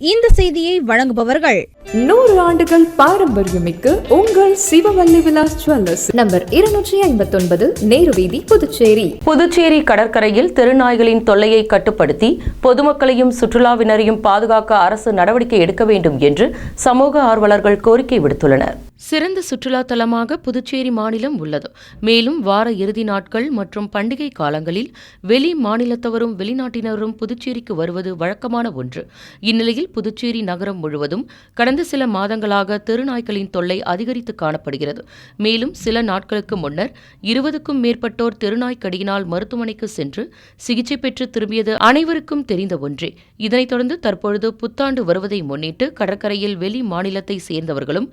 இந்த செய்தியை வழங்குபவர்கள் நூறு ஆண்டுகள் பாரம்பரியமிக்க உங்கள் சிவவல்லி விலாஸ் ஜுவல்லர்ஸ். நம்பர் இருநூற்றி ஐம்பத்தி ஒன்பது நேரு வீதி புதுச்சேரி. புதுச்சேரி கடற்கரையில் தெருநாய்களின் தொல்லையை கட்டுப்படுத்தி பொதுமக்களையும் சுற்றுலாவினரையும் பாதுகாக்க அரசு நடவடிக்கை எடுக்க வேண்டும் என்று சமூக ஆர்வலர்கள் கோரிக்கை விடுத்துள்ளனர். சிறந்த சுற்றுலா தலமாக புதுச்சேரி மாநிலம் உள்ளது. மேலும் வார இறுதி நாட்கள் மற்றும் பண்டிகை காலங்களில் வெளி மாநிலத்தவரும் வெளிநாட்டினரும் புதுச்சேரிக்கு வருவது வழக்கமான ஒன்று. இந்நிலையில் புதுச்சேரி நகரம் முழுவதும் கடந்த சில மாதங்களாக தெருநாய்களின் தொல்லை அதிகரித்து காணப்படுகிறது. மேலும் சில நாட்களுக்கு முன்னர் இருபதுக்கும் மேற்பட்டோர் தெருநாய் கடியினால் மருத்துவமனைக்கு சென்று சிகிச்சை பெற்று திரும்பியது அனைவருக்கும் தெரிந்த ஒன்றே. இதனைத் தொடர்ந்து தற்பொழுது புத்தாண்டு வருவதை முன்னிட்டு கடற்கரையில் வெளி மாநிலத்தை சேர்ந்தவர்களும்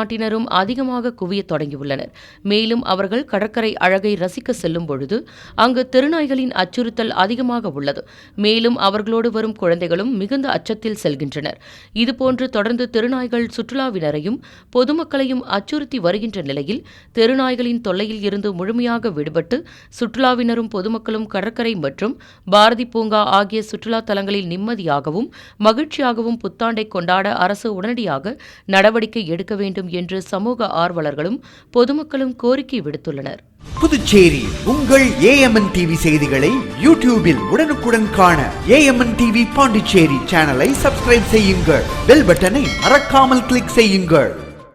வெளிநாட்டினரும் அதிகமாக குவியத் தொடங்கியுள்ளனர். மேலும் அவர்கள் கடற்கரை அழகை ரசிக்க செல்லும் பொழுது அங்கு தெருநாய்களின் அச்சுறுத்தல் அதிகமாக உள்ளது. மேலும் அவர்களோடு வரும் குழந்தைகளும் மிகுந்த அச்சத்தில் செல்கின்றனர். இதுபோன்று தொடர்ந்து தெருநாய்கள் சுற்றுலாவினரையும் பொதுமக்களையும் அச்சுறுத்தி வருகின்ற நிலையில் தெருநாய்களின் தொல்லையில் இருந்து முழுமையாக விடுபட்டு சுற்றுலாவினரும் பொதுமக்களும் கடற்கரை மற்றும் பாரதி பூங்கா ஆகிய சுற்றுலா தலங்களில் நிம்மதியாகவும் மகிழ்ச்சியாகவும் புத்தாண்டை கொண்டாட அரசு உடனடியாக நடவடிக்கை எடுக்க வேண்டும் என்று சமூக ஆர்வலர்களும் பொதுமக்களும் கோரிக்கை விடுத்துள்ளனர். புதுச்சேரி உங்கள் ஏஎம்என் டிவி செய்திகளை யூடியூபில் உடனுக்குடன் காண ஏஎம்என் டிவி பாண்டிச்சேரி சேனலை சப்ஸ்கிரைப் செய்யுங்கள். பெல் பட்டனை மறக்காமல் கிளிக் செய்யுங்கள்.